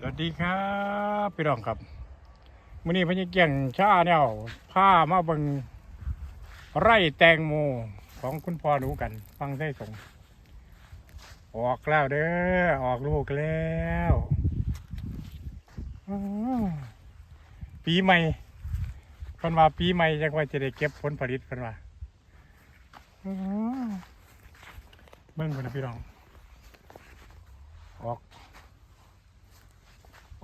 สวัสดีครับพี่น้องครับมื้อนี้พญเกียงชาแนวพามาบิ่งไร่แตงโมของคุณพ่อหนูกัน ฟังได้สงออกแล้วเด้อออกลูกแล้วปีใหม่เพิ่นว่าปีใหม่จังว่าจะได้เก็บผลผลิตเพิ่นว่าเบิ่งพุ่นนะพี่น้อง ออก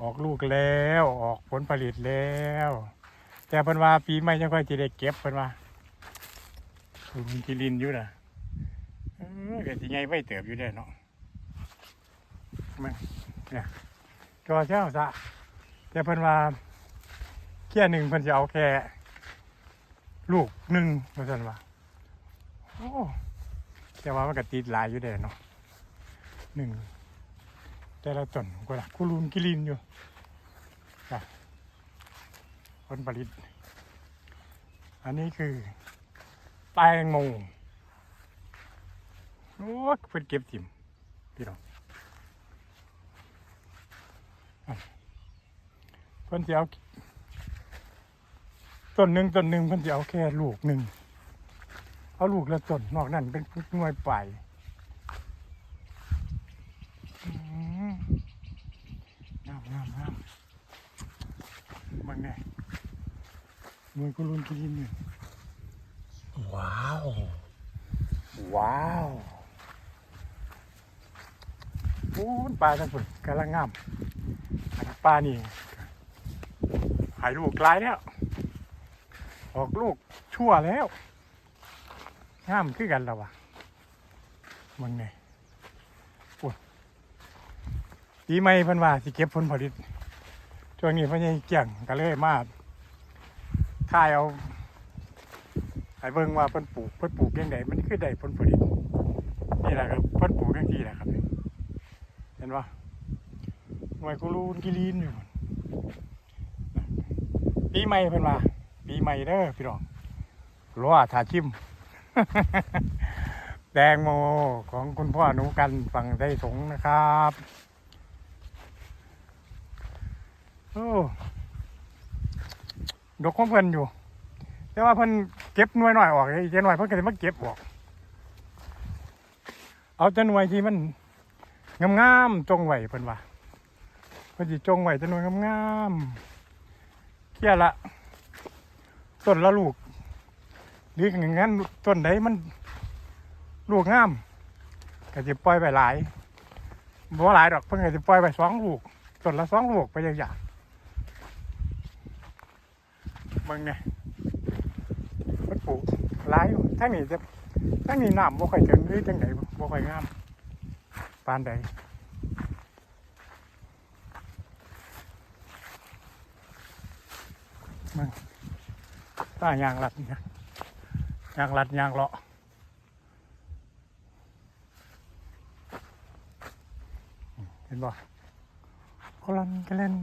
ออกลูกแล้วออกผลผลิตแล้ว แต่เพิ่นว่าปีใหม่จังค่อยจะได้เก็บเพิ่นว่าคุณกิลินอยู่นะเออก็สิใหญ่ไว้เติบอยู่ได้เนาะมันเนี่ยจอเช้าซะแต่เพิ่นว่าเคี่ยหนึ่งเพิ่นจะเอาแค่ลูกหนึ่งเพิ่นว่าโอ้แต่ว่ามันก็ติดหลายอยู่ได้เนาะหนึ่ง แต่ละต้นก็ละกุลูนกิลินอยู่จ้ะผลผลิต อันนี้คือแตงโมโอ้เพิ่นเก็บถิ่มพี่น้องเพิ่นจะเอาต้นหนึ่งต้นหนึ่งเพิ่นจะเอาแค่ลูกหนึ่งเอาลูกละต้นนอกนั้นเป็นหน่วยปลาย อืมงามงามงามบางไงมวยกุลุนกินเนี่ยว้าว ว้าวโอ้ยปลาทั้งฝนกำลังงามอันปลานี่หายลูกหลายแล้ว ออกลูกชั่วแล้วงามคือกันแล้ววะมึงไง ปีใหม่เพิ่นว่าสิเก็บผลผลิตช่วงนี้เพิ่นยังเกี่ยงก็เลยมาถ่ายเอาให้เบิ่งว่าเพิ่นปลูกเพิ่นปลูกยังไงมันคือได้ผลผลิตนี่แหละครับเพิ่นปลูกจังซี่แหละครับ เห็นว่าหน่วยกุลูนกิลีนอยู่ปีใหม่เพิ่นว่าปีใหม่เด้อพี่น้องรอถ้าชิมแตงโมของคุณพ่อหนูกันฝั่งไต้สงนะครับ โอ้ดอกของเพิ่นอยู่ แต่ว่าเพิ่นเก็บหน่วยหน่อยออกอีกหน่อยเพิ่นก็จะมาเก็บออก เอาแต่หน่วยที่มันงามๆจงไว้เพิ่นว่าเพิ่นสิจงไว้แต่หน่วยงามๆเที่ยละต้นละลูกหรืออย่างนั้นต้นใดมันลูกงามก็จะปล่อยไปหลายบ่หลายดอกเพิ่นก็จะปล่อยไปสองลูกต้นละสองลูกไปอย่าง ๆมึงไงมันปลูกหลายอยู่ทั้งนี้จะทั้งนี้น้ำบ่ค่อยถึงหรือจังไหนบ่ค่อยงามปานใดมึงต้ายางรัดเนี่ยยางรัดยางเลาะเห็นบ่กลันกลัน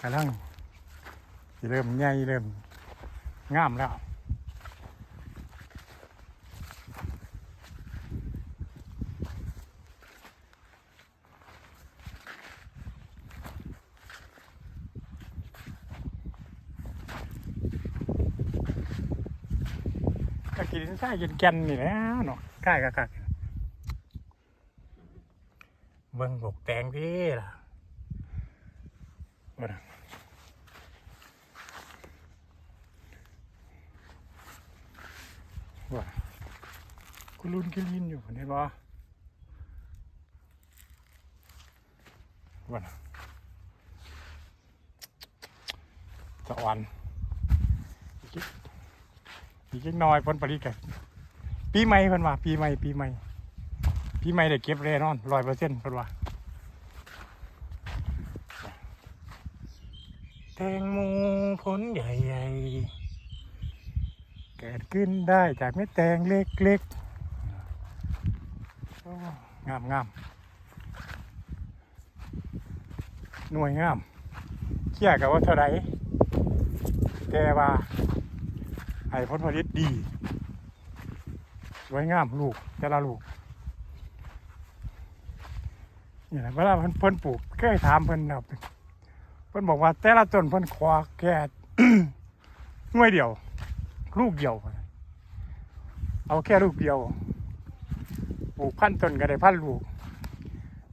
กำลัง เริ่มใหญ่เริ่มงามแล้วก็กินใช่กินแกนนี่แหล้วเนาะใกล้กับกักเบิ่งบกแตงพี่ล่ะ ว่ากุลุนกิลินอยู่เห็นบ่ว่าน่ะสะอ่อนอีกอีกนิดหน้อยผลผลิกันปีใหม่เพิ่นว่าปีใหม่ปีใหม่ปีใหม่ได้เก็บแน่นอนร้อยเปอร์เซ็นต์เพิ่นว่าแตงโมผลใหญ่ๆ เกิดขึ้นได้จากเม็ดแตงเล็กๆงามงามหน่วยงามเชี่ยกับว่าเท่าไรแต่ว่าให้ผลผลิตดี สวยงามลูกแต่ละลูกนี่แหละเวลาเพิ่นเพิ่นปลูกเคยถามเพิ่นครับเพิ่นบอกว่าแต่ละต้นเพิ่นขอแค่หน่วยเดียว ลูกเดียว เอาแค่ลูกเดียวปลูกพันต้นก็ได้พันลูก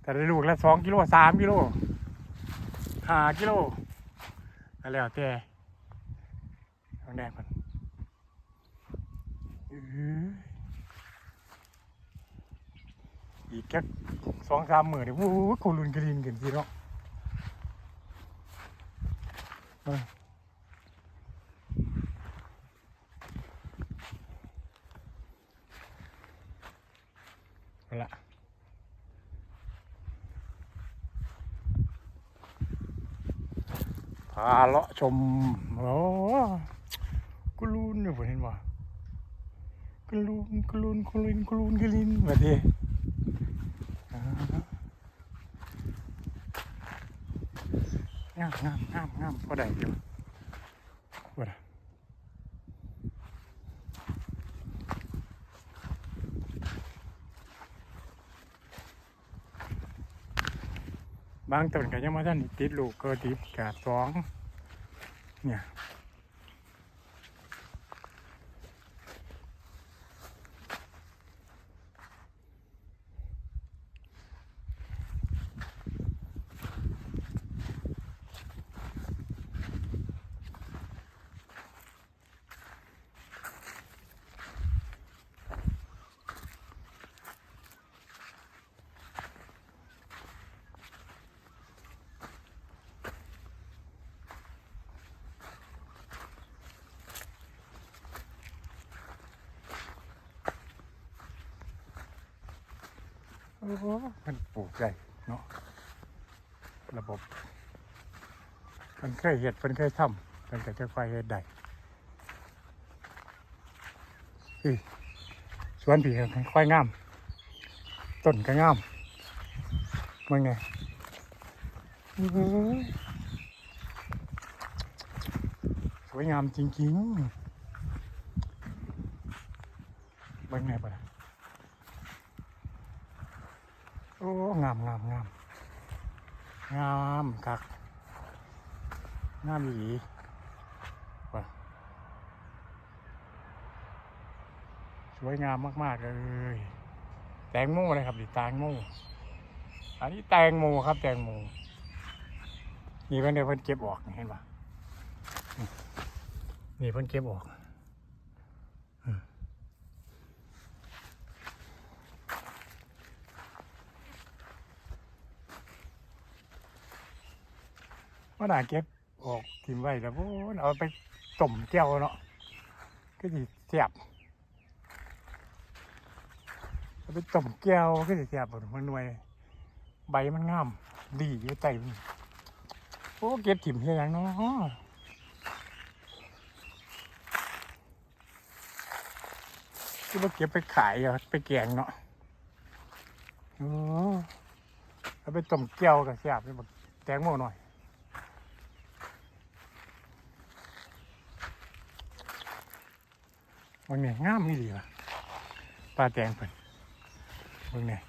แต่ได้ลูกละสองกิโลสามกิโลห้ากิโลก็แล้วแต่เอาแน่ก่อนอืออีกแค่สองสามหมื่นเนี่ยวู้กูรุนกระลินกันสิเนาะเออเอา ละพาเลาะชมโอ้กุลูนอยู่ยผมเห็นว่ากุลูนกุลูนกุลูนกุลูนกุลินมาดิอ่างามงามงามงามพอได้อยู่พอได้ บางต้นก็ยังมาท่านติดลูกก็ติดกาสองเนี่ย มันปลูกใหญ่เนาะระบบมันเคยเห็ดมันเคยทำมันก็จะค่อยเห็ดได้อีสวนผีกันค่อยงาม ต้นก็งามมันไงอื้อหือสวยงามจริงๆมันไงปะ โอ้ งามงามงามงามคักงามอีหลีว่ะสวยงามมาก ๆ เลย แตงโมเลยครับดิแตงโมอันนี้แตงโมครับ แตงโมนี่เพิ่นเดี๋ยวเพิ่นเก็บออกเห็นปะนี่นี่เพิ่นเก็บออก ว่าหน่าเก็บออกทิมไว้แล้วโอ้เอาไปต้มแก้วเนาะก็สิเสียบเอาไปต้มแก้วก็สิเสียบหมดมันหน่วย ใบมันงาม ดีอยู่ใจโอ้เก็บถิ่มเฮียงเนาะคือว่าเก็บไปขายเอาไปแกงเนาะโอ้เอาไปต้มแก้วกับเสียบไปบักแตงโมหน่อย บางเนี่ยงามนี่ดีว่ะปลาแตงเพิ่นบางเนี่ย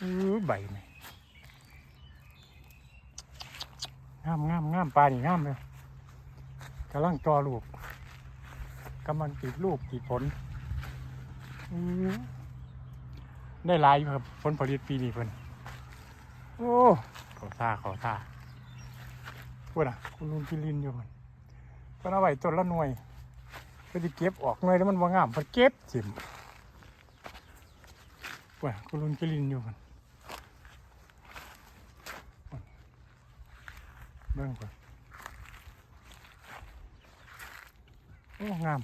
อือใบนี่งามงามงามปลานี่งามเลยกำลังจอลูกกำลังติดลูกติดผลอื้อได้ลายอยู่ครับผลผลิตปีนี้เพิ่นโอ้ขาท่าขาท่าพูดอะ คุณลุงกิลินอยู่มันเพิ่นเอาไว้ต้นละหน่วย ก็จะเก็บออกหน่อยแล้วมันว่างามพอเก็บจิมว่ากุลุนกิลินอยู่มันเบิ่งก่อนโอ้งาม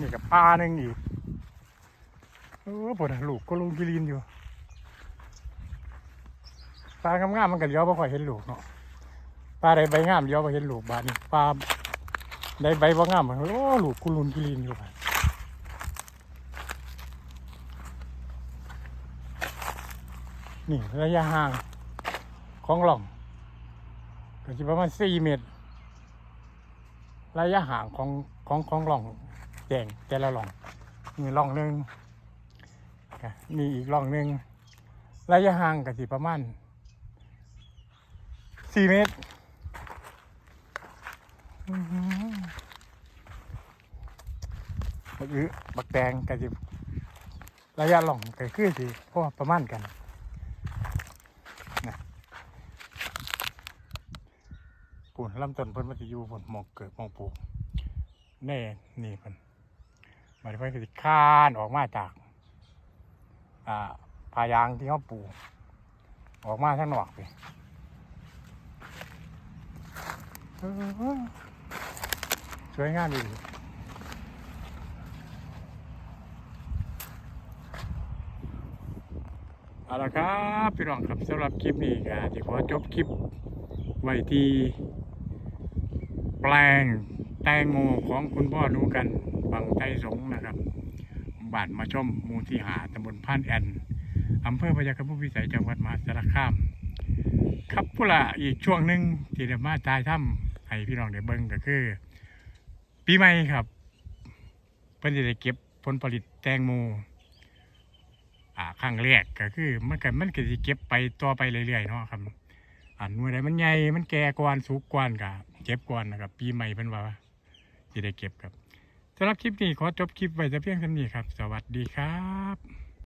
นี่กับปลาหนึ่งอีกโอ้ปวดลูกก็ลงกิรินอยู่ปลางามๆมันก็เลี้ยวบ่ค่อยเห็นลูกเนาะปลาใดใบงามเลี้ยวบ่เห็นลูกบาดนี้ปลาใดใบบ่งามมันโอ้ลูกกุลุนกิรินอยู่บาดนี่ระยะห่างของหล่องก็จะประมาณสี่เมตร ระยะห่างของของของหล่อง แดงแต่ละหล่องมีหล่องหนึ่งมีอีกหล่องหนึ่งระยะห่างก็สิประมาณสี่เมตรบักอื้อบักแดงก็สิระยะหล่องก็คือสิพอประมาณกันนะปุ่นลำต้นเพิ่นมันจะอยู่บนหมองเกิดหมองปลูกแน่นี่มัน มายถึงว่าคือคานออกมาจากอ่าพายางที่เขาปลูกออกมาข้างนอกไปสวยงามดีเอาละครับพี่น้องครับสำหรับคลิปนี้ก็จะขอจบคลิปไว้ที่แปลงแตงโมของคุณพ่อหนูกัน บางไทสงนะครับบ้านมาชมมูที่หาตำบลพานแอนอำเภอพยาคัมพิสัยจังหวัดมหาสารคาม ครับผู้ละอีกช่วงหนึ่งที่ได้มาจ่ายถ้ำให้พี่น้องได้เบิ่งก็คือ ปีใหม่ครับเพิ่นจะได้เก็บผลผลิตแตงโมอ่าครั้งแรกก็คือมันก็มันก็สิเก็บไปต่อไปเรื่อยๆเนาะครับอันเมื่อใดมันใหญ่มันแก่กวนสุกกวนกะเก็บกวนนะครับ ปีใหม่เป็นว่าจะได้เก็บครับำหรับคลิปนี้ขอจบคลิปไว้แต่เพียงเท่านี้ครับ สวัสดีครับ